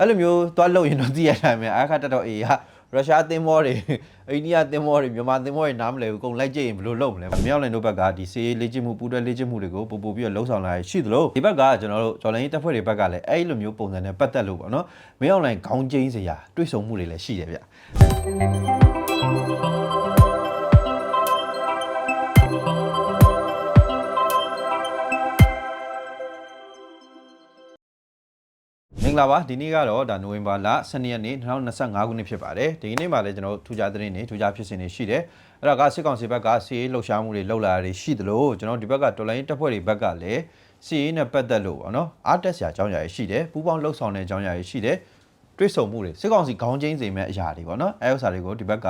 အဲ့လိုမျိုးသွားလို့ရင်တော့သိရတိုင်းပဲအခါတက်တော့အေးဟာရုရှားသင်းမောတွေအိန္ဒိယသင်းမောတွေမြန်မာသင်းမောတွေနားမလဲဘူးအကုန်လိုက်ကြည့်ရင်ဘယ်လိုလုပ်မလဲမြောက်လန်တို့ဘက်ကဒီစီးရေးလေ့ကျင့်မှုပူးတွဲလေ့ကျင့်မှုတွေကိုပို့ပို့ပြီးတော့လှုပ်ဆောင်လာရရှိသလိုဒီဘက်ကကျွန်တော်တို့ဂျော်လန်ရေးတပ်ဖွဲ့တွေဘက်ကလည်းအဲ့လိုမျိုးပုံစံနဲ့ပတ်သက်လို့ပေါ့နော်မြောက်လန်ခေါင်းကျင်းစရာတွေးဆုံမှုတွေလည်းရှိတယ်ဗျ ဂလာပါဒီနေ့ကတော့ဒါနိုဝင်ဘာလ12ရက်နေ့2025ခုနှစ်ဖြစ်ပါတယ်ဒီနေ့မှာလည်းကျွန်တော်တို့ထူးခြားသတင်းတွေထူးခြားဖြစ်စဉ်တွေရှိတယ်အဲ့ဒါကစစ်ကောင်စီဘက်ကစီးရေးလှုပ်ရှားမှုတွေလှုပ်လာတာတွေရှိသလိုကျွန်တော်ဒီဘက်ကတော်လိုင်းတပ်ဖွဲ့တွေဘက်ကလည်းစီးရေးနဲ့ပတ်သက်လို့ပေါ့နော်အားတက်စရာအကြောင်းအရာတွေရှိတယ်ပူးပေါင်းလှုပ်ဆောင်တဲ့အကြောင်းအရာတွေရှိတယ်တွစ်ဆုံမှုတွေစစ်ကောင်စီခေါင်းချင်းစိမ်မဲ့အရာတွေပေါ့နော်အဲဥစ္စာတွေကိုဒီဘက်က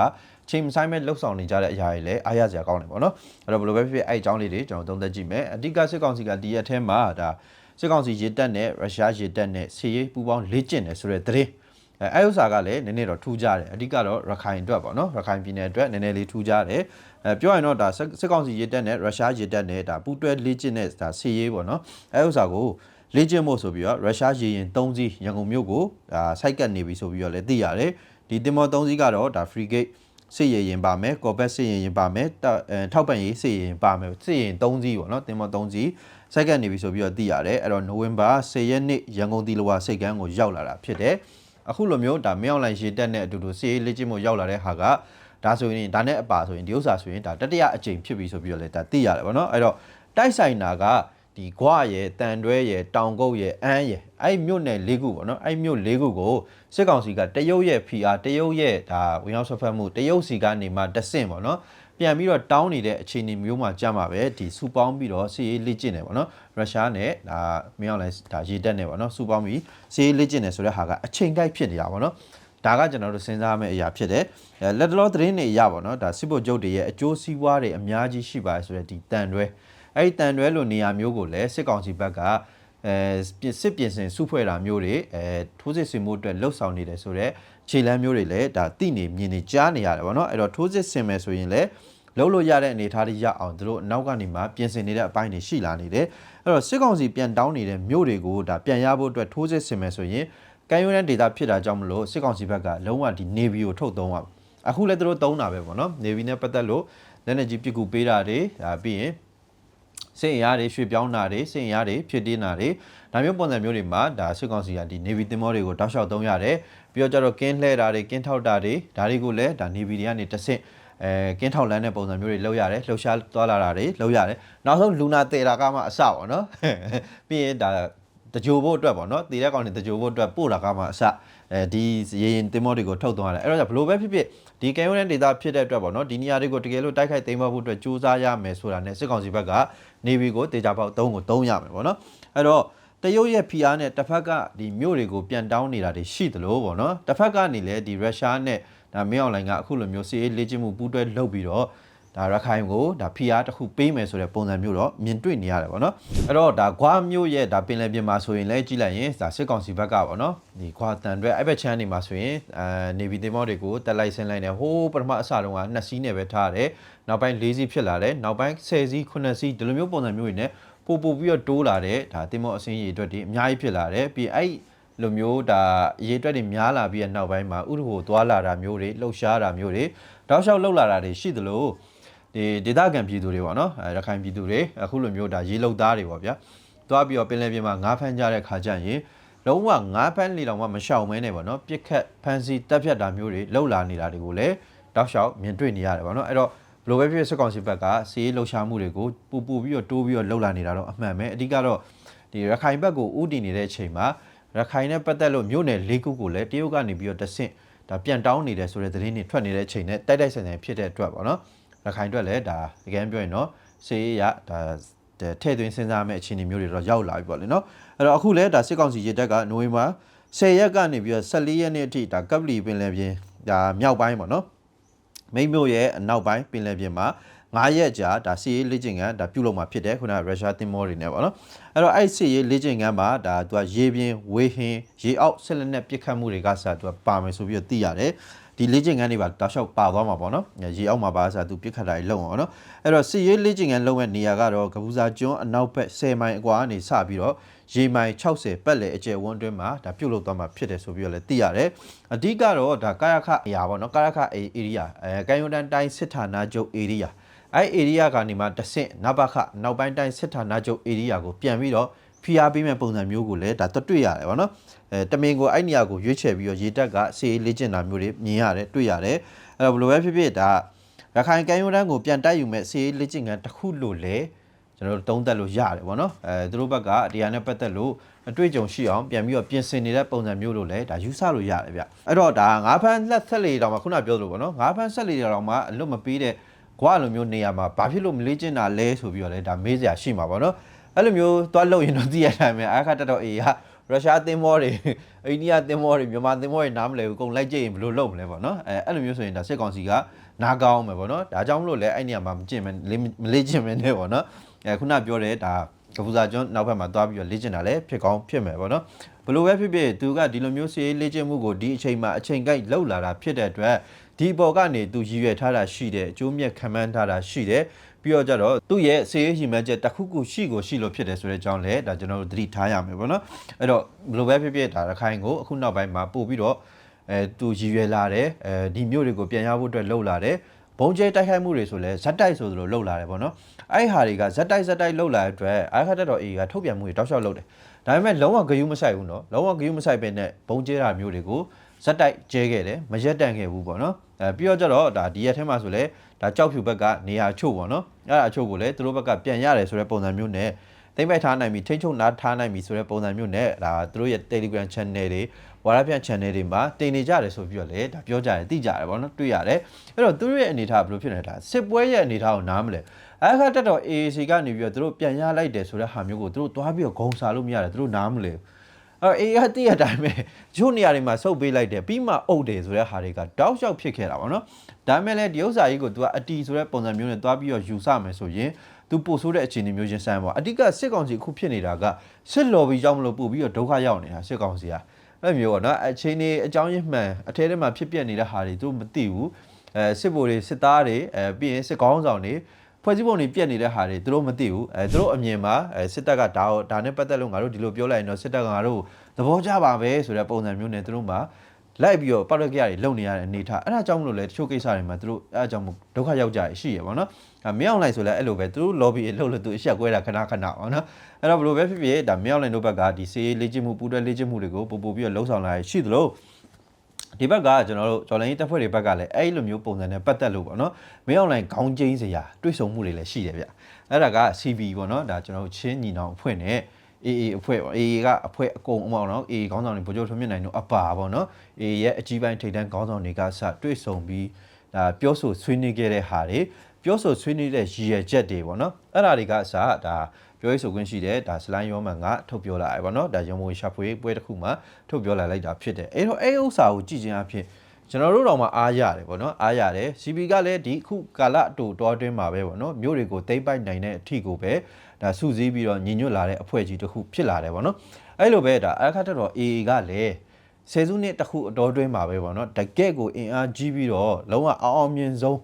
ချိန်မဆိုင်မဲ့လှုပ်ဆောင်နေကြတဲ့အရာတွေလည်းအားရစရာကောင်းတယ်ပေါ့နော်အဲ့တော့ဘယ်လိုပဲဖြစ်ဖြစ်အဲ့အကြောင်းလေးတွေကျွန်တော်သုံးသပ်ကြည့်မယ်အဓိကစစ်ကောင်စီကဒီရက်ထဲမှာဒါ စစ်ကောင်စီရေတက်နဲ့ရုရှားရေတက်နဲ့စီရေးပူးပေါင်းလေ့ကျင့်တယ်ဆိုတဲ့သတင်းအဲအဲဥစ္စာကလည်းနည်းနည်းတော့ထူးခြားတယ်အဓိကတော့ရခိုင်အတွက်ပေါ့နော်ရခိုင်ပြည်နယ်အတွက်နည်းနည်းလေးထူးခြားတယ်အဲပြောရင်တော့ဒါစစ်စစ်ကောင်စီရေတက်နဲ့ရုရှားရေတက်နဲ့ဒါပူးတွဲလေ့ကျင့်တဲ့ဒါစီရေးပေါ့နော်အဲဥစ္စာကိုလေ့ကျင့်ဖို့ဆိုပြီးတော့ရုရှားရေရင်3စီးရန်ကုန်မြို့ကိုဒါစိုက်ကတ်နေပြီဆိုပြီးတော့လည်းသိရတယ်ဒီတင်မော3စီးကတော့ဒါ frigate စစ်ရေရင်ပါမယ်ကော်ဘက်စစ်ရေရင်ပါမယ်တောက်အဲထောက်ပံ့ရေးစစ်ရေရင်ပါမယ်စစ်ရေရင်3စီးပေါ့နော်တင်မော3စီးစိုက်ကတ်နေပြီဆိုပြီးတော့သိရတယ်အဲ့တော့နိုဝင်ဘာ10ရက်နေ့ရန်ကုန်တီလဝါစိတ်ကမ်းကိုရောက်လာတာဖြစ်တယ်အခုလိုမျိုးဒါမြောက်လိုင်ရေတက်နဲ့အတူတူစစ်ရေးလေ့ကျင့်မှုရောက်လာတဲ့ဟာကဒါဆိုရင်ဒါနဲ့အပါဆိုရင်ဒီဥစ္စာဆိုရင်ဒါတတိယအကြိမ်ဖြစ်ပြီဆိုပြီးတော့လည်းဒါသိရတယ်ဗောနော်အဲ့တော့တိုက်ဆိုင်တာက ဒီဂွရဲ့တန်တွဲရဲ့တောင်ကုတ်ရဲ့အန်းရဲ့အဲ့မြို့နယ်၄ခုပေါ့နော်အဲ့မြို့၄ခုကိုစစ်ကောင်စီကတရုတ်ရဲ့ PR တရုတ်ရဲ့ဒါဝင်ရောက်ဆွတ်ဖက်မှုတရုတ်စီကနေမှတဆင့်ပေါ့နော်ပြန်ပြီးတော့တောင်းနေတဲ့အခြေအနေမျိုးမှာကြာမှာပဲဒီစူပေါင်းပြီးတော့စီရေးလေ့ကျင့်တယ်ပေါ့နော်ရုရှားနဲ့ဒါမင်းအောင်လဲဒါရေတက်နေပေါ့နော်စူပေါင်းပြီးစီရေးလေ့ကျင့်တယ်ဆိုတဲ့ဟာကအချိန်ကိုက်ဖြစ်နေတာပေါ့နော်ဒါကကျွန်တော်တို့စဉ်းစားမယ့်အရာဖြစ်တယ်အဲလက်တလောသတင်းတွေရပါတော့ဒါစစ်ဘုတ်ကျုပ်တွေရဲ့အကျိုးစီးပွားတွေအများကြီးရှိပါတယ်ဆိုတဲ့ဒီတန်တွဲ အဲ့ဒီတန်တွဲလိုနေရာမျိုးကိုလည်းစစ်ကောင်စီဘက်ကအဲပြင်စစ်ပြင်ဆင်စုဖွဲ့တာမျိုးတွေအဲထိုးစစ်ဆင်မှုအတွက်လှုပ်ဆောင်နေတယ်ဆိုတော့ခြေလမ်းမျိုးတွေလည်းဒါတိနေမြင်နေကြားနေရတယ်ဗောနော်အဲ့တော့ထိုးစစ်ဆင်မယ်ဆိုရင်လည်းလုံးလို့ရတဲ့အနေအထားတွေရအောင်သူတို့အနောက်ကနေမှပြင်ဆင်နေတဲ့အပိုင်းတွေရှိလာနေတယ်အဲ့တော့စစ်ကောင်စီပြန်တောင်းနေတဲ့မြို့တွေကိုဒါပြန်ရဖို့အတွက်ထိုးစစ်ဆင်မယ်ဆိုရင်ကမ်းရိုးတန်းဒေတာဖြစ်တာကြောင့်မလို့စစ်ကောင်စီဘက်ကလုံးဝဒီ Navy ကိုထုတ်သုံးရအခုလည်းသူတို့သုံးတာပဲပေါ့နော် Navy နဲ့ပတ်သက်လို့လက်နက်ကြီးပစ်ကူပေးတာတွေဒါပြီးရင် စစ်အင်အားတွေရွှေ့ပြောင်းတာတွေစစ်အင်အားတွေဖြစ်တင်းတာတွေဒါမျိုးပုံစံမျိုးတွေမှာဒါစစ်ကောင်စီကဒီ Navy သင်္ဘောတွေကိုတောက်လျှောက်သုံးရတယ်ပြီးတော့ကျတော့ကင်းလှဲတာတွေကင်းထောက်တာတွေဒါတွေကိုလည်းဒါ Navy တွေကနေတစ်ဆင့်အဲကင်းထောက်လန်းတဲ့ပုံစံမျိုးတွေလုပ်ရတယ်လှုပ်ရှားသွားလာတာတွေလုပ်ရတယ်နောက်ဆုံးလူနာတေတာကမှအစပေါ့နော်ပြီးရင်ဒါတကြိုဖို့အတွက်ပေါ့နော်တည်တဲ့ကောင်တွေတကြိုဖို့အတွက်ပို့တာကမှအစ အဲဒီရေရင်တင်မောတွေကိုထုတ်သွားရတယ်အဲ့တော့ဘလို့ပဲဖြစ်ဖြစ်ဒီကံရိုးတဲ့ဒေတာဖြစ်တဲ့အတွက်ပေါ့နော်ဒီနေရာတွေကိုတကယ်လို့တိုက်ခိုက်သိမ်းဖို့အတွက်စူးစမ်းရမယ်ဆိုတာနဲ့စစ်ကောင်စီဘက်ကနေဗီကိုတေချာပေါက်3ကို3ရမယ်ပေါ့နော်အဲ့တော့တရုတ်ရဲ့ PR နဲ့တစ်ဖက်ကဒီမြို့တွေကိုပြန်တောင်းနေတာတွေရှိသလိုပေါ့နော်တစ်ဖက်ကနေလည်းဒီရုရှားနဲ့ဒါမင်းအောင်လိုင်ကအခုလိုမျိုးစီးရေးလေ့ကျင့်မှုပူးတွဲလုပ်ပြီးတော့ ဒါရခိုင်ကိုဒါ PR တစ်ခုပေးမယ်ဆိုတဲ့ပုံစံမျိုးတော့မြင်တွေ့နေရတယ်ပေါ့နော်အဲ့တော့ဒါဂွာမျိုးရဲ့ဒါပင်လယ်ပြင်မှာဆိုရင်လည်းကြည့်လိုက်ရင်ဒါစစ်ကောင်စီဘက်ကပေါ့နော်ဒီဂွာတန်အတွက်အဲ့ဘက်ချမ်းနေမှာဆိုရင်အဲနေဗီတင်မောတွေကိုတက်လိုက်ဆင်းလိုက်နေဟိုးပထမအစတုန်းက2စီးနဲ့ပဲထားတယ်နောက်ပိုင်း4စီးဖြစ်လာတယ်နောက်ပိုင်း10စီး9စီးဒီလိုမျိုးပုံစံမျိုးတွေနဲ့ပို့ပို့ပြီးတော့တိုးလာတဲ့ဒါတင်မောအစင်းရေအတွက်ဒီအများကြီးဖြစ်လာတယ်ပြီးအဲ့လိုမျိုးဒါရေအတွက်တွေများလာပြီးတဲ့နောက်ပိုင်းမှာဥဒဟိုသွားလာတာမျိုးတွေလှုပ်ရှားတာမျိုးတွေတောက်လျှောက်လှုပ်လာတာတွေရှိသလို ဒီဒေသခံပြည်သူတွေပေါ့နော်အဲရခိုင်ပြည်သူတွေအခုလိုမျိုးဒါရေလုံသားတွေပေါ့ဗျာသွားပြီးတော့ပင်လယ်ပြင်မှာငါးဖမ်းကြတဲ့ခါကျရင်လုံးဝငါးဖမ်းလီတောင်မှမရှောင်မဲနဲ့ပေါ့နော်ပြစ်ခတ်ဖမ်းဆီးတပ်ဖြတ်တာမျိုးတွေလှုပ်လာနေတာတွေကိုလည်းတောက်လျှောက်မြင်တွေ့နေရတယ်ပေါ့နော်အဲ့တော့ဘလိုပဲဖြစ်စစ်ကောင်စီဘက်ကစီးရေးလှုပ်ရှားမှုတွေကိုပူပူပြီးတော့တိုးပြီးတော့လှုပ်လာနေတာတော့အမှန်ပဲအဓိကတော့ဒီရခိုင်ဘက်ကိုဥတည်နေတဲ့အချိန်မှာရခိုင်နဲ့ပတ်သက်လို့မြို့နယ်၄ခုကိုလည်းတရုတ်ကနေပြီးတော့တဆင့်ဒါပြန်တောင်းနေတယ်ဆိုတဲ့သတင်းတွေထွက်နေတဲ့အချိန်နဲ့တိုက်တိုက်ဆိုင်ဆိုင်ဖြစ်တဲ့အတွက်ပေါ့နော် ရခိုင်အတွက်လည်းဒါတကယ်ပြောရင်တော့စီးရေးရဒါထဲ့သွင်းစဉ်းစားမယ့်အခြေအနေမျိုးတွေတော့ရောက်လာပြီပေါ့လေနော်အဲ့တော့အခုလည်းဒါစစ်ကောင်စီရေတပ်ကနိုဝင်ဘာ10ရက်ကနေပြီးတော့14ရက်နေ့အထိဒါကပ်လီပင်လယ်ပြင်ဒါမြောက်ပိုင်းပေါ့နော်မိတ်မြို့ရဲ့အနောက်ပိုင်းပင်လယ်ပြင်မှာ9ရက်ကြာဒါစီရေးလေ့ကျင့်ခန်းဒါပြုလုပ်မှာဖြစ်တယ်ခုနကရုရှားတင်မောတွေနဲ့ပေါ့နော်အဲ့တော့အဲ့စီရေးလေ့ကျင့်ခန်းမှာဒါသူကရေပြင်ဝေဟင်ရေအောက်ဆက်လက်နဲ့ပြစ်ခတ်မှုတွေကစသူကပါမယ်ဆိုပြီးတော့သိရတယ် ဒီလေ့ကျင့်ခန်းတွေပါတောက်လျှောက်ပါသွားမှာပေါ့နော်ရေအောက်မှာပါဆိုသူပြစ်ခတ်တာတွေလုပ်အောင်နော်အဲ့တော့စီရေးလေ့ကျင့်ခန်းလုပ်မဲ့နေရာကတော့ကပူစာကျွန်းအနောက်ဘက်10မိုင်အကွာကနေစပြီးတော့ရေမိုင်60ပတ်လည်အကျယ်ဝန်းအတွင်းမှာဒါပြုတ်လုသွားမှာဖြစ်တယ်ဆိုပြီးတော့လည်းသိရတယ်အဓိကတော့ဒါကာယခအရာပေါ့နော်ကာယခဧရိယာအဲကံယုံတန်တိုင်းစစ်ဌာနချုပ်ဧရိယာအဲဧရိယာကနေမှတဆင့်နဘခနောက်ပိုင်းတိုင်းစစ်ဌာနချုပ်ဧရိယာကိုပြန်ပြီးတော့ဖိအားပေးမဲ့ပုံစံမျိုးကိုလည်းဒါတွေ့ရတယ်ပေါ့နော် အဲတမင်ကိုအဲ့နေရာကိုရွေးချယ်ပြီးတော့ရေတက်ကစေးလေ့ကျင့်တာမျိုးတွေမြင်ရတယ်တွေ့ရတယ်အဲ့တော့ဘယ်လိုပဲဖြစ်ဖြစ်ဒါရခိုင်ကံယုံတန်းကိုပြန်တိုက်ယူမဲ့စေးလေ့ကျင့်ခန်းတစ်ခုလို့လည်းကျွန်တော်တို့တုံးသက်လို့ရတယ်ပေါ့နော်အဲသူတို့ဘက်ကတရားနဲ့ပတ်သက်လို့အတွေ့အကြုံရှိအောင်ပြန်ပြီးတော့ပြင်ဆင်နေတဲ့ပုံစံမျိုးလို့လည်းဒါယူဆလို့ရတယ်ဗျအဲ့တော့ဒါငါးဖန်းလက်ဆက်လေတောင်မှခုနပြောသလိုပေါ့နော်ငါးဖန်းဆက်လေတောင်မှအလွတ်မပေးတဲ့ကွာလိုမျိုးနေရာမှာဘာဖြစ်လို့မလေ့ကျင့်တာလဲဆိုပြီးတော့လည်းဒါမေးစရာရှိမှာပေါ့နော်အဲ့လိုမျိုးသွားလို့ရင်တော့သိရတိုင်းပဲအခါတက်တော့အေးဟာ ရုရှားသင်းမောတွေအိန္ဒိယသင်းမောတွေမြန်မာသင်းမောတွေနားမလဲဘူးအကုန်လိုက်ကြည့်ရင်ဘယ်လိုလုပ်မလဲပေါ့နော်အဲအဲ့လိုမျိုးဆိုရင်ဒါစစ်ကောင်စီကနားကောင်းမယ်ပေါ့နော်ဒါကြောင့်မလို့လဲအဲ့နေရာမှာမကျင့်မမလေ့ကျင့်မနေပေါ့နော်အဲခုနပြောတဲ့ဒါကပူဇာကျွန်းနောက်ဘက်မှာသွားပြီးတော့လေ့ကျင့်တာလည်းဖြစ်ကောင်းဖြစ်မယ်ပေါ့နော်ဘလို့ပဲဖြစ်ဖြစ်သူကဒီလိုမျိုးစီလေ့ကျင့်မှုကိုဒီအချိန်မှာအချိန်ကိုက်လောက်လာတာဖြစ်တဲ့အတွက် ဒီပေါ်ကနေသူရည်ရွယ်ထားတာရှိတယ်အကျိုးမြတ်ခံမှန်းထားတာရှိတယ်ပြီးတော့ကြတော့သူ့ရဲ့စေရေးဟိမန်ချက်တစ်ခုခုရှိကိုရှိလို့ဖြစ်တယ်ဆိုတဲ့အကြောင်းလည်းဒါကျွန်တော်တို့သတိထားရမယ်ပေါ့နော်အဲ့တော့ဘလို့ပဲဖြစ်ဖြစ်ဒါရခိုင်ကိုအခုနောက်ပိုင်းမှာပို့ပြီးတော့အဲသူရည်ရွယ်လာတယ်အဲဒီမျိုးတွေကိုပြန်ရဖို့အတွက်လှုပ်လာတယ်ဘုံကျဲတိုက်ခိုက်မှုတွေဆိုလဲဇက်တိုက်ဆိုသလိုလှုပ်လာတယ်ပေါ့နော်အဲ့ဒီဟာတွေကဇက်တိုက်ဇက်တိုက်လှုပ်လာတဲ့အတွက်အားခတ်တက်တော်အေကထုတ်ပြန်မှုတွေတောက်လျှောက်လှုပ်တယ်ဒါပေမဲ့လုံးဝဂယုမဆိုင်ဘူးနော်လုံးဝဂယုမဆိုင်ပဲနဲ့ဘုံကျဲတာမျိုးတွေကို ဇက်တိုက်ကျဲခဲ့တယ်မရက်တန့်ခဲ့ဘူးပေါ့နော်အဲပြီးတော့ကျတော့ဒါဒီရက်ထဲမှာဆိုလဲဒါကြောက်ဖြူဘက်ကနေရာချို့ပေါ့နော်အဲ့ဒါအချို့ကိုလည်းသူတို့ဘက်ကပြန်ရတယ်ဆိုတဲ့ပုံစံမျိုးနဲ့သိမ့်ပိုက်ထားနိုင်ပြီထိ ंछ ုံနားထားနိုင်ပြီဆိုတဲ့ပုံစံမျိုးနဲ့ဒါသူတို့ရဲ့ Telegram channel တွေဝါရပြန့် channel တွေမှာတင်နေကြတယ်ဆိုပြီးတော့လည်းဒါပြောကြတယ်သိကြတယ်ပေါ့နော်တွေ့ရတယ်အဲ့တော့သူတို့ရဲ့အနေအထားဘယ်လိုဖြစ်နေတာစစ်ပွဲရဲ့အနေအထားကိုနားမလဲအခါတက်တော့ AAC ကနေပြီးတော့သူတို့ပြန်ရလိုက်တယ်ဆိုတဲ့ဟာမျိုးကိုသူတို့သွားပြီးတော့ဂုံစားလို့မရတယ်သူတို့နားမလဲအဲ့ အေးအတိရတိုင်းပဲဂျုံနေရာတွေမှာစုပ်ပေးလိုက်တယ်ပြီးမှအုပ်တယ်ဆိုတဲ့ဟာတွေကတောက်လျှောက်ဖြစ်ခဲ့တာပေါ့နော်ဒါပေမဲ့လည်းဒီဥစ္စာကြီးကို तू ကအတီဆိုတဲ့ပုံစံမျိုးနဲ့သွားပြီးတော့ယူဆမယ်ဆိုရင် तू ပို့ဆိုးတဲ့အခြေအနေမျိုးချင်းဆိုင်ပေါ့အတိကစစ်ကောင်စီအခုဖြစ်နေတာကစစ်လော်ဘီကြောင့်မလို့ပို့ပြီးတော့ဒုက္ခရောက်နေတာစစ်ကောင်စီကအဲ့မျိုးပေါ့နော်အချိန်နေအကြောင်းရင်းမှန်အထဲထဲမှာဖြစ်ပျက်နေတဲ့ဟာတွေ तू မသိဘူးအဲစစ်ဗိုလ်တွေစစ်သားတွေအဲပြီးရင်စစ်ကောင်းဆောင်တွေ ဖွဲ့စည်းပုံတွေပြက်နေတဲ့ဟာတွေသူတို့မသိဘူးအဲသူတို့အမြင်မှာအဲစစ်တပ်ကဒါဒါနဲ့ပတ်သက်လို့ငါတို့ဒီလိုပြောလိုက်ရင်တော့စစ်တပ်ကငါတို့သဘောကျပါပဲဆိုတဲ့ပုံစံမျိုးနဲ့သူတို့မှာလိုက်ပြီးတော့ပောက်ရက်ကြတွေလုံနေရတဲ့အနေထားအဲ့ဒါကြောင့်မလို့လဲတချို့ကိစ္စတွေမှာသူတို့အဲ့ဒါကြောင့်မို့ဒုက္ခရောက်ကြရရှိရပါတော့။မင်းအောင်လိုက်ဆိုလဲအဲ့လိုပဲသူတို့ lobby အလုပ်လို့သူအချက်ကွဲတာခဏခဏပါနော်။အဲ့တော့ဘယ်လိုပဲဖြစ်ဖြစ်ဒါမင်းအောင်လိုက်တို့ဘက်ကဒီစေးလေ့ကျင့်မှုပူးတွဲလေ့ကျင့်မှုတွေကိုပို့ပို့ပြီးတော့လှုပ်ဆောင်လာရရှိသလို ဒီဘက်ကကျွန်တော်တို့ဂျော်လန်ကြီးတပ်ဖွဲ့တွေဘက်ကလည်းအဲ့လိုမျိုးပုံစံနဲ့ပတ်သက်လို့ပေါ့နော်မင်းအောင်လိုင်းခေါင်းကျင်းစရာတွေးဆုံမှုတွေလည်းရှိတယ်ဗျအဲ့ဒါက CV ပေါ့နော်ဒါကျွန်တော်တို့ချင်းညီနောင်အဖွဲ့နဲ့ AA အဖွဲ့ပေါ့ AA ကအဖွဲ့အကုန်အမောင်နော် AA ခေါင်းဆောင်တွေဗိုလ်ချုပ်ထွန်းမြင့်နိုင်တို့အပါပေါ့နော် AA ရဲ့အကြီးပိုင်းထိပ်တန်းခေါင်းဆောင်တွေကစတွေ့ဆုံပြီးဒါပြောဆိုဆွေးနွေးခဲ့တဲ့ဟာတွေ ပြောဆိုဆွေးနွေးတဲ့ရည်ရွယ်ချက်တွေပေါ့နော်အဲ့ဒါတွေကအစဒါပြောရေးဆိုခွင့်ရှိတယ်ဒါစလိုင်းယောမန်ကထုတ်ပြောလာတယ်ပေါ့နော်ဒါရုံမွေရှာဖွေပွဲတစ်ခုမှာထုတ်ပြောလာလိုက်တာဖြစ်တယ်အဲ့တော့အဲ့ဥစ္စာကိုကြည့်ခြင်းအဖြစ်ကျွန်တော်တို့တော့မှအားရတယ်ပေါ့နော်အားရတယ် CB ကလည်းဒီခုကာလအတူတော်တွင်းမှာပဲပေါ့နော်မြို့တွေကိုတိမ့်ပိုက်နိုင်တဲ့အထီကိုပဲဒါစုစည်းပြီးတော့ညီညွတ်လာတဲ့အဖွဲ့ကြီးတစ်ခုဖြစ်လာတယ်ပေါ့နော်အဲ့လိုပဲဒါအခါတက်တော့ AA ကလည်းဆယ်စုနှစ်တစ်ခုအတော်တွင်းမှာပဲပေါ့နော်တကယ့်ကိုအင်အားကြီးပြီးတော့လုံးဝအောင်အောင်မြင်ဆုံး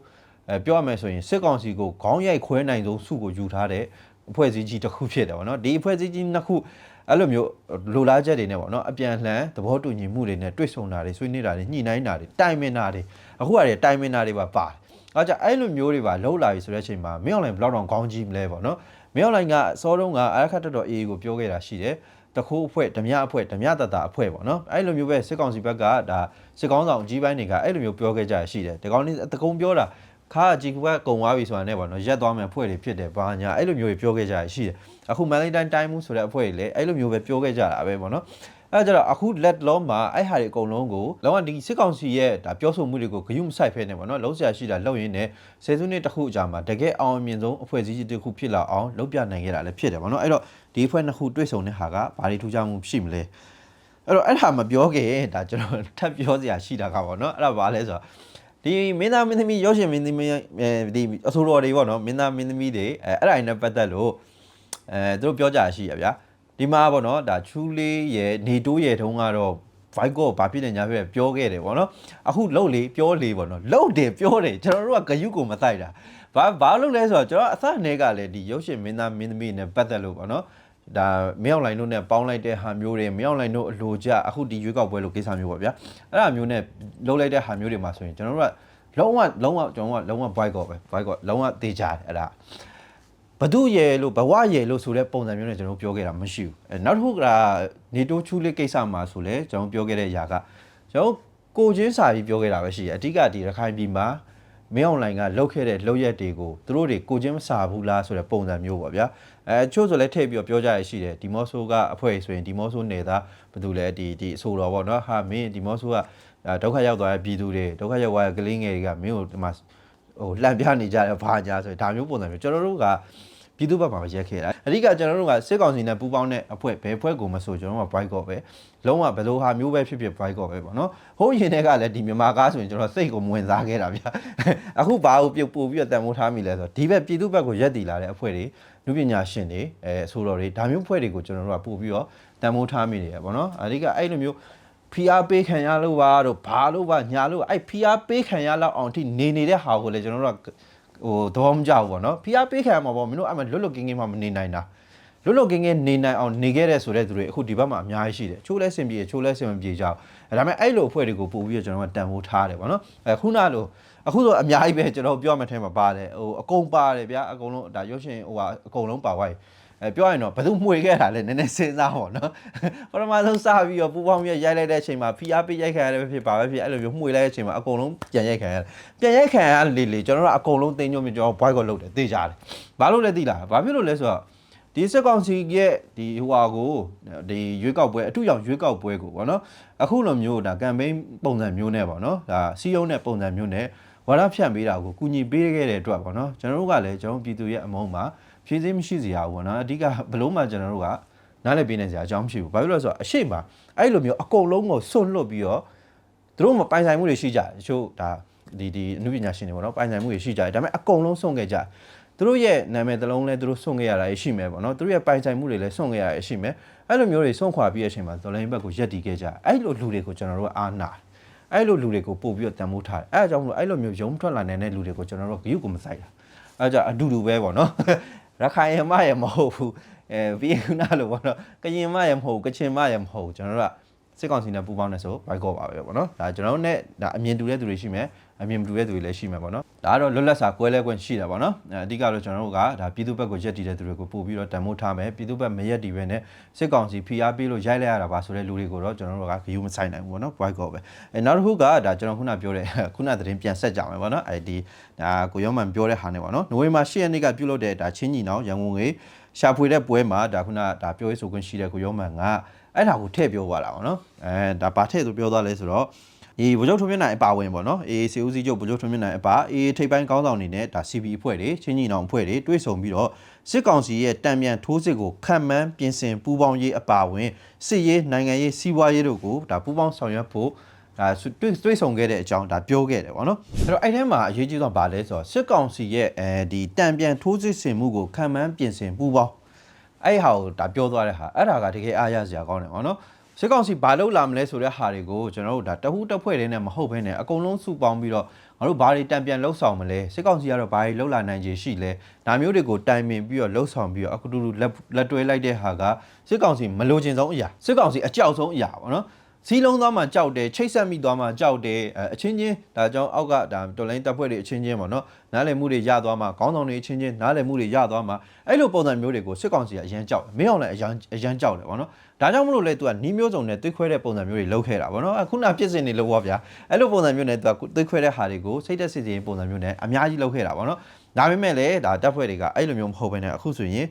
အဲပြောရမယ်ဆိုရင်စစ်ကောင်စီကိုခေါင်းရိုက်ခွဲနိုင်ဆုံးစုကိုယူထားတဲ့အဖွဲ့အစည်းကြီးတစ်ခုဖြစ်တယ်ပေါ့နော်ဒီအဖွဲ့အစည်းကြီးနှစ်ခုအဲ့လိုမျိုးလိုလားချက်တွေနဲ့ပေါ့နော်အပြန်လှန်သဘောတူညီမှုတွေနဲ့တွေ့ဆုံတာတွေဆွေးနွေးတာတွေညှိနှိုင်းတာတွေတိုင်ပင်တာတွေအခုကတည်းကတိုင်ပင်တာတွေပါပါတယ်အားကြအဲ့လိုမျိုးတွေပါလှုပ်လာပြီဆိုတဲ့အချိန်မှာမင်းအောင်လိုင်းဘယ်လောက်တောင်ခေါင်းကြီးမလဲပေါ့နော်မင်းအောင်လိုင်းကအစောတုန်းကအားခတ်တော်တော်အေးကိုပြောခဲ့တာရှိတယ်တခိုးအဖွဲ့ဓမြအဖွဲ့ဓမြတတာအဖွဲ့ပေါ့နော်အဲ့လိုမျိုးပဲစစ်ကောင်စီဘက်ကဒါစစ်ကောင်းဆောင်ကြီးပိုင်းတွေကအဲ့လိုမျိုးပြောခဲ့ကြရရှိတယ်ဒီကောင်လေးတကုံပြောတာ ခါကြီးကကုံသွားပြီဆိုတာနဲ့ပေါ့နော်ရက်သွားမယ်အဖွဲ့တွေဖြစ်တယ်ဘာညာအဲ့လိုမျိုးတွေပြောခဲ့ကြရရှိတယ်အခုမန်လေးတိုင်းတိုင်းမှုဆိုတဲ့အဖွဲ့တွေလည်းအဲ့လိုမျိုးပဲပြောခဲ့ကြတာပဲပေါ့နော်အဲ့ကြတော့အခု let law မှာအဲ့ဟာတွေအကုန်လုံးကိုလောကဒီစစ်ကောင်စီရဲ့ဒါပြောဆိုမှုတွေကိုဂယုမဆိုင်ဖဲနေပေါ့နော်လုံးဆရာရှိတာလောက်ရင်းနဲ့ဆယ်စုနှစ်တစ်ခုအကြာမှာတကယ်အောင်အမြင်ဆုံးအဖွဲ့အစည်းတစ်ခုဖြစ်လာအောင်လုပ်ပြနိုင်ခဲ့တာလည်းဖြစ်တယ်ပေါ့နော်အဲ့တော့ဒီအဖွဲ့နှစ်ခုတွေ့ဆုံတဲ့ဟာကဘာတွေထူးခြားမှုရှိမလဲအဲ့တော့အဲ့ဒါမပြောခင်ဒါကျွန်တော်ထပ်ပြောစရာရှိတာကပေါ့နော်အဲ့ဒါဘာလဲဆိုတော့ ဒီမင်းသားမင်းသမီးရုပ်ရှင်မင်းသမီးအဲဒီအဆိုတော်တွေပေါ့နော်မင်းသားမင်းသမီးတွေအဲအဲ့ဒါနဲ့ပတ်သက်လို့အဲသူတို့ပြောကြရရှိရဗျာဒီမှာပေါ့နော်ဒါချူလေးရဲ့နေတိုးရဲ့ထုံးကတော့ Vibe ကိုဘာဖြစ်နေညာဖြစ်ပြောခဲ့တယ်ပေါ့နော်အခုလှုပ်လေပြောလေပေါ့နော်လှုပ်တယ်ပြောတယ်ကျွန်တော်တို့ကဂယုကိုမတိုက်တာဘာဘာလို့လဲဆိုတော့ကျွန်တော်အစအနေကလည်းဒီရုပ်ရှင်မင်းသားမင်းသမီးနဲ့ပတ်သက်လို့ပေါ့နော် ဒါမင်းအောင်လိုင်းတို့နဲ့ပေါင်းလိုက်တဲ့ဟာမျိုးတွေမင်းအောင်လိုင်းတို့အလိုကြအခုဒီရွေးကောက်ပွဲလို့ကိစ္စမျိုးပေါ့ဗျာအဲ့ဒါမျိုးနဲ့လုံးလိုက်တဲ့ဟာမျိုးတွေမှာဆိုရင်ကျွန်တော်တို့ကလုံးဝလုံးဝကျွန်တော်ကလုံးဝ boycott ပဲ boycott လုံးဝတေးကြတယ်အဲ့ဒါဘဒုရဲ့လို့ဘဝရဲ့လို့ဆိုတဲ့ပုံစံမျိုးနဲ့ကျွန်တော်ပြောခဲ့တာမရှိဘူးအဲနောက်တစ်ခုကနေတိုးချူလေးကိစ္စမှာဆိုလဲကျွန်တော်ပြောခဲ့တဲ့အရာကကျွန်တော်ကိုချင်းစာပြီးပြောခဲ့တာပဲရှိတယ်အဓိကဒီရခိုင်ပြည်မှာမင်းအွန်လိုင်းကလောက်ခဲ့တဲ့လောက်ရက်တွေကိုသူတို့တွေကိုချင်းမစာဘူးလားဆိုတဲ့ပုံစံမျိုးပေါ့ဗျာ အဲချို့ဆိုလဲထည့်ပြီးတော့ပြောကြရရှိတယ်ဒီမော့ဆိုးကအဖွဲ့ဆိုရင်ဒီမော့ဆိုးနေသားဘာလို့လဲဒီဒီအဆိုတော်ပေါ့နော်ဟာမင်းဒီမော့ဆိုးကဒုက္ခရောက်သွားတဲ့ပြည်သူတွေဒုက္ခရောက်သွားတဲ့ကလေးငယ်တွေကမင်းကိုဒီမှာဟိုလှန်ပြနေကြတယ်ဘာညာဆိုရင်ဒါမျိုးပုံစံမျိုးကျွန်တော်တို့ကပြည်သူဘက်မှာရက်ခဲ့တာအဓိကကျွန်တော်တို့ကစစ်ကောင်စီနဲ့ပူးပေါင်းတဲ့အဖွဲ့ဘယ်အဖွဲ့ကိုမဆိုကျွန်တော်တို့က boycott ပဲလုံးဝဘယ်လိုဟာမျိုးပဲဖြစ်ဖြစ် boycott ပဲပေါ့နော်ဟိုးရင်တွေကလည်းဒီမြန်မာကားဆိုရင်ကျွန်တော်စိတ်ကိုမဝင်စားခဲ့တာဗျအခုဘာကိုပြုတ်ပို့ပြီးတော့တန်ဖိုးထားမိလဲဆိုတော့ဒီဘက်ပြည်သူဘက်ကိုရက်တည်လာတဲ့အဖွဲ့တွေ လူပညာရှင်တွေအဲဆိုတော်တွေဒါမျိုးအဖွဲ့တွေကိုကျွန်တော်တို့ကပို့ပြီးတော့တန်ဖိုးထားမိနေရပေါ့နော်အဓိကအဲ့လိုမျိုးဖီအားပေးခံရလို့ပါတော့ဘာလို့ပါညာလို့အဲ့ဖီအားပေးခံရလောက်အောင်ထိနေနေတဲ့ဟာကိုလည်းကျွန်တော်တို့ကဟိုသဘောမကျဘူးပေါ့နော်ဖီအားပေးခံရမှာပေါ့မင်းတို့အဲ့မှာလွတ်လွတ်ကင်းကင်းမှမနေနိုင်တာလွတ်လွတ်ကင်းကင်းနေနိုင်အောင်နေခဲ့တဲ့ဆိုတဲ့သူတွေအခုဒီဘက်မှာအများကြီးရှိတယ်ချိုးလဲစင်ပြေချိုးလဲစင်မပြေကြဘူးဒါပေမဲ့အဲ့လိုအဖွဲ့တွေကိုပို့ပြီးတော့ကျွန်တော်ကတန်ဖိုးထားတယ်ပေါ့နော်အဲခုနလို အခုဆိုအများကြီးပဲကျွန်တော်ပြောမှထဲမှာပါတယ်ဟိုအကုန်ပါတယ်ဗျာအကုန်လုံးဒါရုပ်ရှင်ဟိုဟာအကုန်လုံးပါသွားပြီအဲပြောရင်တော့ဘယ်သူမှွေခဲ့တာလဲနည်းနည်းစဉ်းစားပါတော့ပထမဆုံးစပြီးတော့ပူပေါင်းပြီးရိုက်လိုက်တဲ့အချိန်မှာဖီအားပေးရိုက်ခံရတယ်ပဲဖြစ်ပါပဲဖြစ်အဲ့လိုမျိုးမှွေလိုက်တဲ့အချိန်မှာအကုန်လုံးပြန်ရိုက်ခံရတယ်ပြန်ရိုက်ခံရလေလေကျွန်တော်တို့အကုန်လုံးတင်းညွတ်မြကျွန်တော်ဘွိုက်ကောလုပ်တယ်သိကြတယ်ဘာလို့လဲသိလားဘာဖြစ်လို့လဲဆိုတော့ဒီစက်ကောင်စီရဲ့ဒီဟိုဟာကိုဒီရွေးကောက်ပွဲအထူးရောင်ရွေးကောက်ပွဲကိုဗောနော်အခုလိုမျိုးဒါကမ်ပိန်းပုံစံမျိုးနဲ့ဗောနော်ဒါစီယုံတဲ့ပုံစံမျိုးနဲ့ ဝါဒဖြန့်ပေးတာကိုကူညီပေးခဲ့တဲ့အတွက်ဗောနော်ကျွန်တော်တို့ကလည်းကျွန်တော်ပြည်သူရဲ့အမုန်းမှာဖြည့်စည်းမရှိစရာဘူးဗောနော်အဓိကဘလို့မှကျွန်တော်တို့ကနားလည်ပေးနေစရာအကြောင်းမရှိဘူးဘာဖြစ်လို့လဲဆိုတော့အရှိမအဲ့လိုမျိုးအကုန်လုံးကိုစွန့်လွတ်ပြီးတော့သူတို့မပိုင်ဆိုင်မှုတွေရှိကြတယ်တချို့ဒါဒီဒီအမှုပညာရှင်တွေဗောနော်ပိုင်ဆိုင်မှုတွေရှိကြတယ်ဒါပေမဲ့အကုန်လုံးစွန့်ခဲ့ကြတယ်သူတို့ရဲ့နာမည်တစ်လုံးလဲသူတို့စွန့်ခဲ့ရတာရှိမယ်ပေါ့နော်သူတို့ရဲ့ပိုင်ဆိုင်မှုတွေလည်းစွန့်ခဲ့ရရရှိမယ်အဲ့လိုမျိုးတွေစွန့်ခွာပြီးတဲ့အချိန်မှာဇော်လိုင်းဘက်ကိုရက်တီခဲ့ကြအဲ့လိုလူတွေကိုကျွန်တော်တို့အားနာ အဲ့လိုလူတွေကိုပို့ပြီးတော့တန်ဖိုးထားတယ်အဲ့အကြောင်းမလို့အဲ့လိုမျိုးရုံထွက်လာနေတဲ့လူတွေကိုကျွန်တော်တို့ဂရုကိုမစိုက်တာအဲ့ကြအတူတူပဲပေါ့နော်ရခိုင်ရမရမဟုတ်ဘူးအဲဗီယက်နမ်လိုပေါ့နော်ကရင်မရမဟုတ်ကချင်မရမဟုတ်ကျွန်တော်တို့ကစစ်ကောင်စီနဲ့ပူးပေါင်းနေဆိုဘိုက်ကော့ပါပဲပေါ့နော်ဒါကျွန်တော်တို့နဲ့ဒါအမြင်တူတဲ့သူတွေရှိမယ် အမြင်မတူတဲ့သူတွေလည်းရှိမှာပေါ့နော်ဒါကတော့လွတ်လပ်စွာကွဲလဲခွင့်ရှိတာပေါ့နော်အဲအဓိကတော့ကျွန်တော်တို့ကဒါပြည်သူဘက်ကိုရက်တည်တဲ့သူတွေကိုပို့ပြီးတော့တန်မိုးထားမယ်ပြည်သူဘက်မရက်တည်ပဲနဲ့စစ်ကောင်စီဖိအားပေးလို့ရိုက်လိုက်ရတာပါဆိုတဲ့လူတွေကိုတော့ကျွန်တော်တို့ကဂယုမဆိုင်နိုင်ဘူးပေါ့နော် white call ပဲအဲနောက်တစ်ခုကဒါကျွန်တော်ခုနပြောတဲ့ခုနသတင်းပြန်ဆက်ကြမယ်ပေါ့နော်အဲဒီဒါကိုရောမန်ပြောတဲ့ဟာနဲ့ပေါ့နော်နိုဝင်ဘာ10ရက်နေ့ကပြုလုပ်တဲ့ဒါချင်းညီနောင်ရန်ကုန်ငွေရှာဖွေတဲ့ပွဲမှာဒါခုနဒါပြောရေးဆိုခွင့်ရှိတဲ့ကိုရောမန်ကအဲ့ဒါကိုထည့်ပြောသွားတာပေါ့နော်အဲဒါဘာထည့်သူပြောသွားလဲဆိုတော့ ဒီဗိုလ်ချုပ်ထွန်းမြင့်နိုင်အပါဝင်ပေါ့နော်အေးစီဦးစီးချုပ်ဗိုလ်ချုပ်ထွန်းမြင့်နိုင်အပါအေးထိပ်ပိုင်းကောင်းဆောင်တွေနဲ့ဒါ CB အဖွဲ့တွေချင်းညီနောင်အဖွဲ့တွေတွဲဆုံပြီးတော့စစ်ကောင်စီရဲ့တံမြန်ထိုးစစ်ကိုခံမှန်းပြင်ဆင်ပူးပေါင်းရေးအပါဝင်စစ်ရေးနိုင်ငံရေးစီးပွားရေးတို့ကိုဒါပူးပေါင်းဆောင်ရွက်ဖို့ဒါတွေ့တွေ့ဆုံခဲ့တဲ့အကြောင်းဒါပြောခဲ့တယ်ပေါ့နော်အဲ့တော့အဲ့ထဲမှာအရေးကြီးဆုံးဗာလဲဆိုတော့စစ်ကောင်စီရဲ့အဲဒီတံပြန်ထိုးစစ်ဆင်မှုကိုခံမှန်းပြင်ဆင်ပူးပေါင်းအဲ့ဟာကိုဒါပြောသွားတဲ့ဟာအဲ့ဒါကတကယ်အားရစရာကောင်းတယ်ပေါ့နော် စစ်ကောင်စီဘာလုပ်လာမလဲဆိုတဲ့ဟာတွေကိုကျွန်တော်တို့ဒါတဟူးတစ်ဖွဲ့တည်းနဲ့မဟုတ်ဘဲနဲ့အကုန်လုံးစုပေါင်းပြီးတော့ငါတို့ဘာတွေတံပြန်လှုပ်ဆောင်မလဲစစ်ကောင်စီကတော့ဘာတွေလှုပ်လာနိုင်ခြေရှိလဲဒါမျိုးတွေကိုတိုင်ပင်ပြီးတော့လှုပ်ဆောင်ပြီးတော့အခုတူတူလက်တွဲလိုက်တဲ့ဟာကစစ်ကောင်စီမလိုချင်ဆုံးအရာစစ်ကောင်စီအကြောက်ဆုံးအရာပေါ့နော် စီးလုံးသွားမှကြောက်တယ်ချိတ်ဆက်မိသွားမှကြောက်တယ်အချင်းချင်းဒါကြောင့်အောက်ကဒါတော်လိုင်းတပ်ဖွဲ့တွေအချင်းချင်းပေါ့နော်နားလည်မှုတွေရသွားမှခေါင်းဆောင်တွေအချင်းချင်းနားလည်မှုတွေရသွားမှအဲ့လိုပုံစံမျိုးတွေကိုစစ်ကောင်စီကအရန်ကြောက်တယ်မင်းအောင်လည်းအရန်အရန်ကြောက်တယ်ပေါ့နော်ဒါကြောင့်မလို့လေသူကနီးမျိုးစုံနဲ့တွေးခွဲတဲ့ပုံစံမျိုးတွေလုပ်ခဲ့တာပေါ့နော်အခုနပြစ်စင်တွေလုပ်ပါဗျာအဲ့လိုပုံစံမျိုးနဲ့သူကတွေးခွဲတဲ့ဟာတွေကိုစိတ်သက်စစ်စင်ပုံစံမျိုးနဲ့အများကြီးလုပ်ခဲ့တာပေါ့နော် ဒါပေမဲ့လည်းဒါတပ်ဖွဲ့တွေကအဲ့လိုမျိုးမဟုတ်ဘဲနဲ့အခုဆိုရင်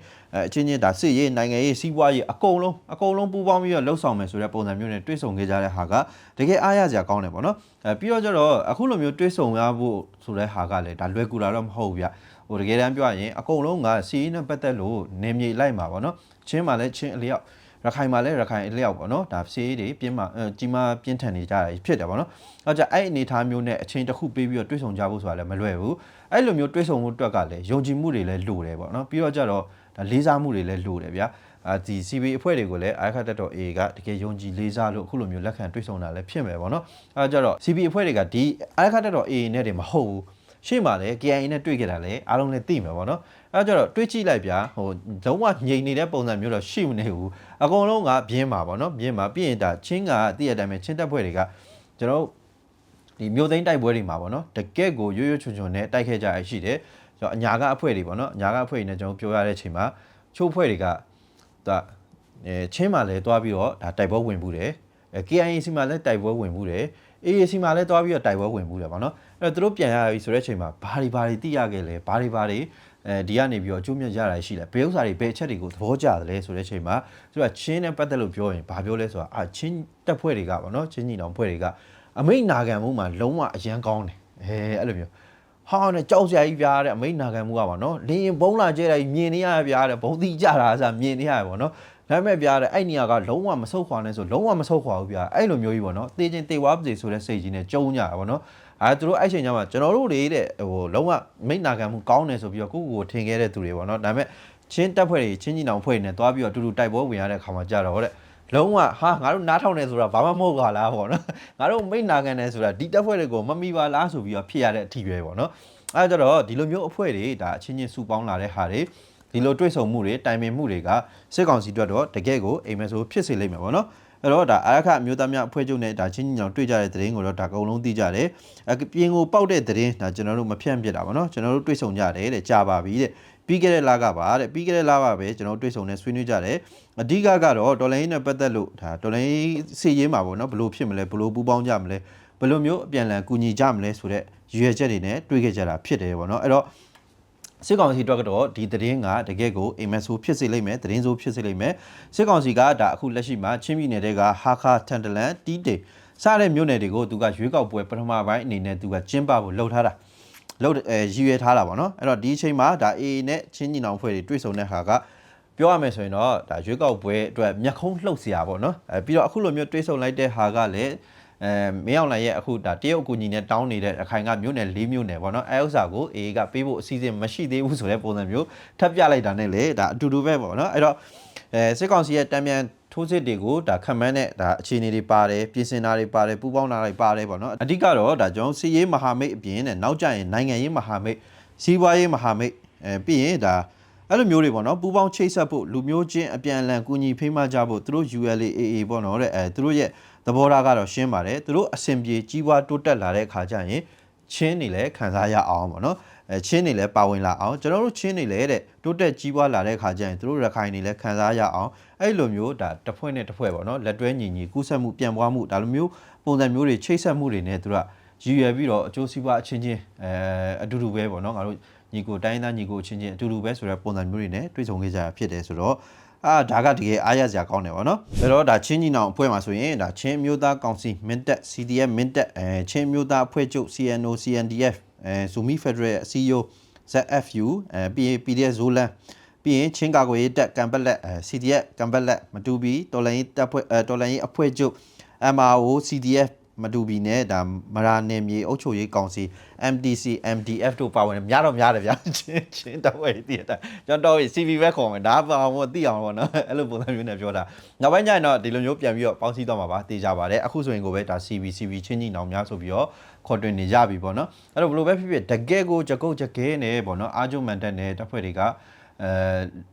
အချင်းချင်းဒါစစ်ရေးနိုင်ငံရေးစီးပွားရေးအကုန်လုံးအကုန်လုံးပူးပေါင်းပြီးတော့လှုပ်ဆောင်မယ်ဆိုတဲ့ပုံစံမျိုးနဲ့တွဲဆုံခဲ့ကြတဲ့ဟာကတကယ်အားရစရာကောင်းတယ်ပေါ့နော်အဲပြီးတော့ကျတော့အခုလိုမျိုးတွဲဆုံရဖို့ဆိုတဲ့ဟာကလည်းဒါလွယ်ကူလာတော့မဟုတ်ဘူးဗျဟိုတကယ်တမ်းပြောရရင်အကုန်လုံးကစီးနဲ့ပတ်သက်လို့နေမြေလိုက်မှာပေါ့နော်ချင်းမှလည်းချင်းအလျောက် ရခိုင်မှာလည်းရခိုင်အလျောက်ပေါ့နော်ဒါဆေးတွေပြင်းမှာကြီးမားပြင်းထန်နေကြတာဖြစ်တယ်ပေါ့နော်အဲကြအဲ့အနေထားမျိုးနဲ့အချင်းတစ်ခုပေးပြီးတော့တွဲဆုံကြဖို့ဆိုတာလည်းမလွယ်ဘူးအဲ့လိုမျိုးတွဲဆုံမှုအတွက်ကလည်းယုံကြည်မှုတွေလည်းလိုတယ်ပေါ့နော်ပြီးတော့ကြတော့ဒါလေးစားမှုတွေလည်းလိုတယ်ဗျာအာဒီ CB အဖွဲ့တွေကိုလည်းအာခတ်တက်တော် A ကတကယ်ယုံကြည်လေးစားလို့အခုလိုမျိုးလက်ခံတွေ့ဆုံတာလည်းဖြစ်မယ်ပေါ့နော်အဲကြတော့ CB အဖွဲ့တွေကဒီအာခတ်တက်တော် A နဲ့တွေမဟုတ်ဘူးရှေ့မှာလည်း KIA နဲ့တွေ့ခဲ့တာလည်းအားလုံးလည်းသိမှာပေါ့နော် အဲဒါကြတော့တွေးကြည့်လိုက်ဗျာဟိုလုံးဝငြိမ်နေတဲ့ပုံစံမျိုးတော့ရှိမနေဘူးအကုန်လုံးကပြင်းပါပေါ့နော်ပြင်းပါပြီးရင်ဒါချင်းကတည့်ရတဲ့အတိုင်းပဲချင်းတက်ဖွဲ့တွေကကျွန်တော်တို့ဒီမျိုးသိန်းတိုက်ပွဲတွေမှာပေါ့နော်တကယ့်ကိုရွရွချွန်ချွန်နဲ့တိုက်ခဲ့ကြရရှိတယ်ကျွန်တော်အညာကအဖွဲ့တွေပေါ့နော်အညာကအဖွဲ့တွေနဲ့ကျွန်တော်ပြောရတဲ့အချိန်မှာချိုးဖွဲ့တွေကဒါအဲချင်းမှာလည်းတွားပြီးတော့ဒါတိုက်ပွဲဝင်မှုတယ်အဲ KIA မှာလည်းတိုက်ပွဲဝင်မှုတယ် AAC မှာလည်းတွားပြီးတော့တိုက်ပွဲဝင်မှုတယ်ပေါ့နော်အဲ့တော့သူတို့ပြန်ရပြီဆိုတဲ့အချိန်မှာဘာတွေဘာတွေသိရခဲ့လဲဘာတွေဘာတွေ အဲဒီကနေပြီးတော့အကျိုးမြတ်ရတာရှိလဲဘယ်ဥစ္စာတွေဘယ်အချက်တွေကိုသဘောကျတယ်လဲဆိုတဲ့အချိန်မှာသူကချင်းနဲ့ပတ်သက်လို့ပြောရင်ဘာပြောလဲဆိုတာအာချင်းတက်ဖွဲ့တွေကပေါ့နော်ချင်းညီနောင်ဖွဲ့တွေကအမိတ်နာခံမှုမှာလုံးဝအရန်ကောင်းတယ်အဲအဲ့လိုမျိုးဟာနဲ့ကြောက်စရာကြီးပြားတဲ့အမိတ်နာခံမှုကပါနော်လင်းရင်ဘုံလာကျဲတာကြီးမြင်နေရပြားတဲ့ဘုံတိကြတာအစားမြင်နေရပါတော့ဒါပေမဲ့ပြားတဲ့အဲ့နေရာကလုံးဝမဆုတ်ခွာနဲ့ဆိုလုံးဝမဆုတ်ခွာဘူးပြားအဲ့လိုမျိုးကြီးပေါ့နော်တေးချင်းတေဝါပစီဆိုတဲ့စိတ်ကြီးနဲ့ကြုံကြတာပေါ့နော် အဲသူတို့အဲ့ချိန်ကျမှကျွန်တော်တို့တွေတဲ့ဟိုလုံးဝမိတ်နာခံမှုကောင်းတယ်ဆိုပြီးတော့ကိုယ့်ကိုယ်ထင်ခဲ့တဲ့သူတွေပေါ့နော်ဒါပေမဲ့ချင်းတက်ဖွဲ့တွေချင်းကြီးနောင်ဖွဲ့တွေနဲ့တွားပြီးတော့အတူတူတိုက်ပွဲဝင်ရတဲ့ခါမှာကြတော့တဲ့လုံးဝဟာငါတို့နားထောင်နေဆိုတာဘာမှမဟုတ်ပါလားပေါ့နော်ငါတို့မိတ်နာခံနေဆိုတာဒီတက်ဖွဲ့တွေကိုမမီပါလားဆိုပြီးတော့ဖြစ်ရတဲ့အထီးပဲပေါ့နော်အဲကြတော့ဒီလိုမျိုးအဖွဲ့တွေဒါအချင်းချင်းစုပေါင်းလာတဲ့ဟာတွေဒီလိုတွေ့ဆုံမှုတွေတိုင်ပင်မှုတွေကစစ်ကောင်စီအတွက်တော့တကယ့်ကိုအိမ်မဆိုဖြစ်စေလိမ့်မယ်ပေါ့နော် အဲ့တော့ဒါအာရခအမျိုးသားများအဖွဲ့ချုပ်နဲ့ဒါချင်းချင်းကြောင်တွေ့ကြတဲ့သတင်းကိုတော့ဒါအကုန်လုံးသိကြတယ်အပြင်ကိုပောက်တဲ့သတင်းဒါကျွန်တော်တို့မဖြန့်ပြစ်တာပေါ့နော်ကျွန်တော်တို့တွေ့ဆုံကြတယ်တဲ့ကြာပါပြီတဲ့ပြီးခဲ့တဲ့လကပါတဲ့ပြီးခဲ့တဲ့လကပဲကျွန်တော်တွေ့ဆုံနေဆွေးနွေးကြတယ်အဓိကကတော့ဒေါ်လာရင်းနဲ့ပတ်သက်လို့ဒါဒေါ်လာရင်းစီရေးမှာပေါ့နော်ဘယ်လိုဖြစ်မလဲဘယ်လိုပူးပေါင်းကြမလဲဘယ်လိုမျိုးအပြန်အလှန်ကူညီကြမလဲဆိုတဲ့ရည်ရွယ်ချက်တွေနဲ့တွေ့ခဲ့ကြတာဖြစ်တယ်ပေါ့နော်အဲ့တော့ စစ်ကောင်စီအတွက်ကတော့ဒီသတင်းကတကယ့်ကိုအိမ်မက်ဆိုဖြစ်စေလိမ့်မယ်သတင်းဆိုဖြစ်စေလိမ့်မယ်စစ်ကောင်စီကဒါအခုလက်ရှိမှာချင်းပြည်နယ်တွေကဟာခါတန်တလန်တီးတေစတဲ့မြို့နယ်တွေကိုသူကရွေးကောက်ပွဲပထမပိုင်းအနေနဲ့သူကကျင်းပဖို့လှုပ်ထားတာလှုပ်အဲရည်ရွယ်ထားတာပေါ့နော်အဲ့တော့ဒီအချိန်မှာဒါ AA နဲ့ချင်းညီနောင်ဖွဲ့တွေတွေ့ဆုံတဲ့ဟာကပြောရမယ်ဆိုရင်တော့ဒါရွေးကောက်ပွဲအတွက်မျက်ခုံးလှုပ်เสียပေါ့နော်အဲပြီးတော့အခုလိုမျိုးတွေ့ဆုံလိုက်တဲ့ဟာကလည်း အဲမင်းအောင်လှိုင်ရဲ့အခုဒါတရုတ်အကူအညီနဲ့တောင်းနေတဲ့အခိုင်ကမြို့နယ်၄မြို့နယ်ပေါ့နော်အဲဥစ္စာကိုအေကပေးဖို့အစီအစဉ်မရှိသေးဘူးဆိုတဲ့ပုံစံမျိုးထပ်ပြလိုက်တာနဲ့လေဒါအတူတူပဲပေါ့နော်အဲ့တော့အဲစစ်ကောင်စီရဲ့တံမြန်ထိုးစစ်တွေကိုဒါခံမှန်းတဲ့ဒါအခြေအနေတွေပါတယ်ပြင်ဆင်တာတွေပါတယ်ပူးပေါင်းတာတွေပါတယ်ပေါ့နော်အဓိကတော့ဒါကျွန်တော်စီရေးမဟာမိတ်အပြင်နဲ့နောက်ကျရင်နိုင်ငံရေးမဟာမိတ်စီးပွားရေးမဟာမိတ်အဲပြီးရင်ဒါအဲ့လိုမျိုးတွေပေါ့နော်ပူပေါင်းချိတ်ဆက်ဖို့လူမျိုးချင်းအပြန်အလှန်ကူညီဖိမကြဖို့သူတို့ ULAA ပေါ့နော်တဲ့အဲသူတို့ရဲ့ သဘောထားကတော့ရှင်းပါတယ်သူတို့အစဉ်ပြေကြီးပွားတိုးတက်လာတဲ့အခါကျရင်ချင်းနေလဲခံစားရအောင်ပေါ့နော်အဲချင်းနေလဲပါဝင်လာအောင်ကျွန်တော်တို့ချင်းနေလဲတဲ့တိုးတက်ကြီးပွားလာတဲ့အခါကျရင်သူတို့ရခိုင်နေလဲခံစားရအောင်အဲ့လိုမျိုးဒါတစ်ဖွဲ့နဲ့တစ်ဖွဲ့ပေါ့နော်လက်တွဲညီညီကူးဆက်မှုပြန်ပွားမှုဒါလိုမျိုးပုံစံမျိုးတွေချိတ်ဆက်မှုတွေနဲ့သူတို့ကရည်ရွယ်ပြီးတော့အကျိုးစီးပွားအချင်းချင်းအဲအတူတူပဲပေါ့နော်ငါတို့ညီကိုတိုင်းသားညီကိုချင်းချင်းအတူတူပဲဆိုတဲ့ပုံစံမျိုးတွေနဲ့တွေ့ဆုံခဲ့ကြရဖြစ်တယ်ဆိုတော့ အာဒါကတကယ်အားရစရာကောင်းတယ်ဗောနော်ဒါတော့ဒါချင်းညီနောင်အဖွဲ့မှာဆိုရင်ဒါချင်းမျိုးသားကောင်စီမင်းတက် CDF မင်းတက်အဲချင်းမျိုးသားအဖွဲ့ချုပ် CNO CNDF အဲဇူမီဖက်ဒရယ်အစည်းအရုံး ZFU အဲ PDF ဇိုလန်ပြီးရင်ချင်းကာကွယ်ရေးတပ်ကံပက်လက်အဲ CDF ကံပက်လက်မတူဘီတော်လိုင်းတပ်ဖွဲ့အဲတော်လိုင်းအဖွဲ့ချုပ် MRO CDF မတူဘီနဲ့ဒါမရာနယ်မြေအုပ်ချုပ်ရေးကောင်စီ MTC MDF တို့ပါဝင်တယ်များတော့များတယ်ဗျာချင်းချင်းတော့ဝေးတည်တာကျွန်တော်တော့ CV ပဲခေါ်မယ်ဒါပါအောင်သိအောင်ပေါ့နော်အဲ့လိုပုံစံမျိုးနဲ့ပြောတာနောက်ပိုင်းကျရင်တော့ဒီလိုမျိုးပြန်ပြီးတော့ပေါင်းစည်းတော့မှာပါသိကြပါတယ်အခုဆိုရင်ကိုပဲဒါ CV CV ချင်းကြီးနောင်များဆိုပြီးတော့ခေါ်တွင်နေကြပြီပေါ့နော်အဲ့တော့ဘလို့ပဲဖြစ်ဖြစ်တကယ်ကိုကြကုတ်ကြကဲနေပေါ့နော်အာဂျုံမန်တက်နဲ့တပ်ဖွဲ့တွေကအဲ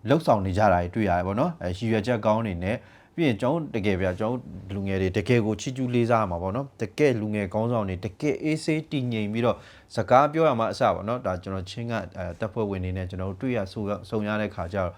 လှုပ်ဆောင်နေကြတာတွေ့ရတယ်ပေါ့နော်အဲရည်ရွယ်ချက်ကောင်းနေနဲ့ ပြီးရင်ကျွန်တော်တကယ်ဗျာကျွန်တော်လူငယ်တွေတကယ်ကိုချီကျူးလေးစားရမှာပေါ့နော်တကယ်လူငယ်ကောင်းဆောင်တွေတကယ်အေးဆေးတည်ငြိမ်ပြီးတော့စကားပြောရမှာအစပေါ့နော်ဒါကျွန်တော်ချင်းကတပ်ဖွဲ့ဝင်နေနဲ့ကျွန်တော်တို့တွေ့ရဆိုဆုံရတဲ့ခါကျတော့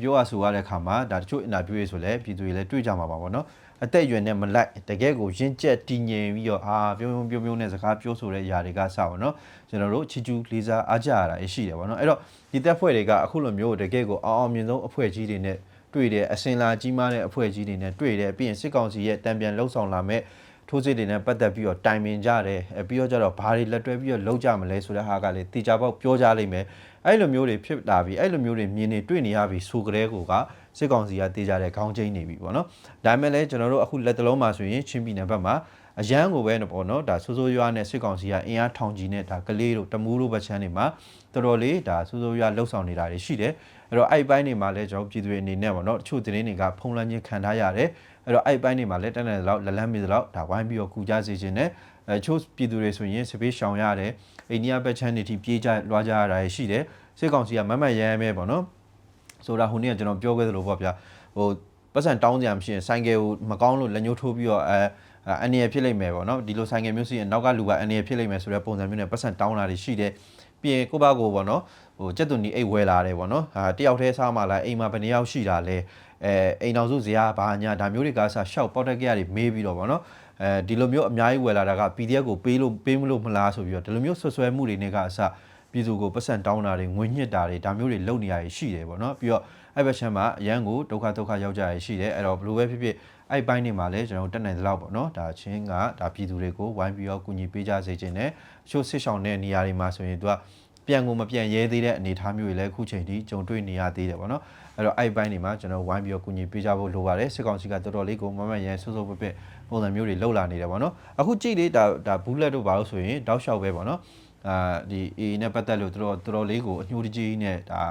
ပြောရဆိုရတဲ့ခါမှာဒါတချို့အင်တာဗျူးတွေဆိုလဲပြည်သူတွေလည်းတွေ့ကြမှာပါပေါ့နော်အသက်အရွယ်နဲ့မလိုက်တကယ်ကိုရင့်ကျက်တည်ငြိမ်ပြီးတော့အာပြုံးပြုံးပြုံးပြုံးနဲ့စကားပြောဆိုတဲ့ຢာတွေကစပါတော့ကျွန်တော်တို့ချီကျူးလေးစားအားကြရတာရှိတယ်ပေါ့နော်အဲ့တော့ဒီတပ်ဖွဲ့တွေကအခုလိုမျိုးတကယ်ကိုအောင်အောင်မြင်ဆုံးအဖွဲ့ကြီးတွေနဲ့ တွေ့တယ်အစင်လာကြီးမားတဲ့အဖွဲ့ကြီးတွေနဲ့တွေ့တယ်ပြီးရင်စစ်ကောင်စီရဲ့တံပြန်လှုပ်ဆောင်လာမဲ့ထိုးစစ်တွေနဲ့ပတ်သက်ပြီးတော့တိုင်ပင်ကြတယ်ပြီးတော့ကျတော့ဘာတွေလက်တွဲပြီးတော့လှုပ်ကြမလဲဆိုတဲ့ဟာကလည်းတေချာပေါက်ပြောကြလိမ့်မယ်အဲ့လိုမျိုးတွေဖြစ်လာပြီးအဲ့လိုမျိုးတွေမြင်နေတွေ့နေရပြီဆိုကြတဲ့ကိုကစစ်ကောင်စီကတေချာတဲ့ခေါင်းချင်းနေပြီပေါ့နော်ဒါပေမဲ့လည်းကျွန်တော်တို့အခုလက်တလုံးမှာဆိုရင်ချင်းပြည်နယ်ဘက်မှာအရန်ကိုပဲပေါ့နော်ဒါဆိုးဆိုးရွားနဲ့စစ်ကောင်စီကအင်အားထောင်ကြီးနဲ့ဒါကလေးတို့တမူးတို့ဘက်ချမ်းတွေမှာတော်တော်လေးဒါဆိုးဆိုးရွားလှုပ်ဆောင်နေတာတွေရှိတယ် အဲ့တော့အဲ့ဘိုင်းတွေမှာလည်းကျွန်တော်ပြည်သူတွေအနေနဲ့ပေါ့နော်တချို့သတင်းတွေကဖုံးလန်းချင်းခံထားရတယ်အဲ့တော့အဲ့အပိုင်းတွေမှာလည်းတက်တဲ့လောက်လက်လန်းမီသလောက်ဒါဝိုင်းပြီးတော့ကူကြစေခြင်းနဲ့အဲချို့ပြည်သူတွေဆိုရင်စပေးရှောင်ရတယ်အိန္ဒိယဘက်ချမ်းတွေထိပြေးကြလွှားကြရတာရှိတယ်စစ်ကောင်စီကမတ်မတ်ရမ်းမဲပေါ့နော်ဆိုတာဟိုနေ့ကကျွန်တော်ပြောခဲ့သလိုပေါ့ဗျာဟိုပတ်စံတောင်းကြရမရှိရင်ဆိုင်ကယ်ကိုမကောင်းလို့လက်ညှိုးထိုးပြီးတော့အဲအန်ရဖြစ်လိမ့်မယ်ပေါ့နော်ဒီလိုဆိုင်ကယ်မျိုးစီရင်နောက်ကလူကအန်ရဖြစ်လိမ့်မယ်ဆိုတဲ့ပုံစံမျိုးနဲ့ပတ်စံတောင်းတာတွေရှိတယ်ပြီးရင်ကိုယ့်ဘာကိုပေါ့နော် ဟိုကြက်သွန်ဒီအိတ်ဝဲလာတယ်ပေါ့နော်အာတယောက်တည်းစားမှလာအိမ်မှာဘယ်နှစ်ယောက်ရှိတာလဲအဲအိမ်တော်စုဇရာဘာညာဒါမျိုးတွေကစားရှောက်ပေါက်တက်ကရတွေမေးပြီးတော့ပေါ့နော်အဲဒီလိုမျိုးအများကြီးဝယ်လာတာက PDF ကိုပေးလို့ပေးမလို့မလားဆိုပြီးတော့ဒီလိုမျိုးဆွဆွဲမှုတွေနဲ့ကအစပြည်သူကိုပတ်စံတောင်းတာတွေငွေညှစ်တာတွေဒါမျိုးတွေလုပ်နေရရှိတယ်ပေါ့နော်ပြီးတော့အဲ့ဘက်ချမ်းမှာအရန်ကိုဒုက္ခဒုက္ခရောက်ကြရရှိတယ်အဲ့တော့ဘယ်လိုပဲဖြစ်ဖြစ်အဲ့ဘိုင်းတွေမှာလည်းကျွန်တော်တက်နိုင်သလောက်ပေါ့နော်ဒါချင်းကဒါပြည်သူတွေကိုဝိုင်းပြီးတော့ကူညီပေးကြစေခြင်းနဲ့အချို့ဆစ်ဆောင်တဲ့နေရာတွေမှာဆိုရင်သူက ပြန်ကိုမပြန်ရဲသေးတဲ့အနေအထားမျိုးတွေလည်းအခုချိန်ထိကြုံတွေ့နေရသေးတယ်ပေါ့နော်အဲ့တော့အဲ့ဘိုင်းတွေမှာကျွန်တော်ဝိုင်းပြီးတော့ကူညီပေးကြဖို့လိုပါတယ်စစ်ကောင်စီကတော်တော်လေးကိုမမတ်ရန်ဆိုးဆိုးပပက်ပုံစံမျိုးတွေလှုပ်လာနေတယ်ပေါ့နော်အခုကြည့်လေဒါဒါဘူးလက်တို့ဘာလို့ဆိုရင်တောက်လျှောက်ပဲပေါ့နော်အာဒီ A နဲ့ပတ်သက်လို့တော်တော်တော်လေးကိုအညှိုးတကြီးနဲ့ဒါ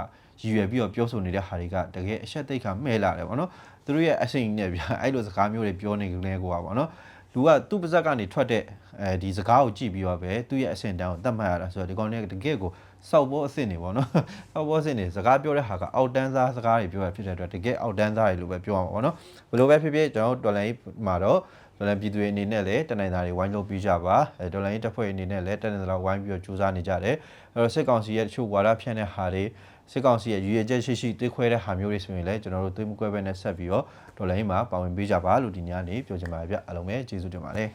ရည်ရွယ်ပြီးတော့ပြောဆိုနေတဲ့ဟာတွေကတကယ်အဆက်သိက္ခာမှဲလာတယ်ပေါ့နော်သူတို့ရဲ့အစိမ်နဲ့ဗျာအဲ့လိုစကားမျိုးတွေပြောနေကြလဲကိုပါပေါ့နော် လူကသူ့ပါဇက်ကနေထွက်တဲ့အဲဒီစကားကိုကြည့်ပြီးတော့ပဲသူ့ရဲ့အဆင့်တန်းကိုတတ်မှတ်ရတာဆိုတော့ဒီကောင်တွေကတကယ်ကိုစောက်ဘောအဆင့်နေပေါ့နော်စောက်ဘောအဆင့်နေစကားပြောတဲ့ဟာကအောက်တန်းစားစကားတွေပြောရဖြစ်တဲ့အတွက်တကယ်အောက်တန်းစားတွေလို့ပဲပြောရမှာပေါ့နော်ဘယ်လိုပဲဖြစ်ဖြစ်ကျွန်တော်တို့တော်လိုင်းမှာတော့ဒေါ်လာပြည်သူတွေအနေနဲ့လည်းတနိုင်သားတွေဝိုင်းလုပ်ပြီးကြပါအဲဒေါ်လာရေးတပ်ဖွဲ့အနေနဲ့လည်းတနိုင်သားဝိုင်းပြီးတော့ကြိုးစားနေကြတယ်အဲတော့စစ်ကောင်စီရဲ့တချို့ဝါဒဖြန့်တဲ့ဟာတွေ စစ်ကောင်စီရဲ့ရည်ရွယ်ချက်ရှိရှိတွေးခွဲတဲ့ဟာမျိုးတွေဆိုရင်လည်းကျွန်တော်တို့တွေးမကွဲပဲနဲ့ဆက်ပြီးတော့ဒေါ်လာရေးမှာပါဝင်ပေးကြပါလို့ဒီညနေပြောချင်ပါတယ်ဗျအားလုံးပဲကျေးဇူးတင်ပါတယ်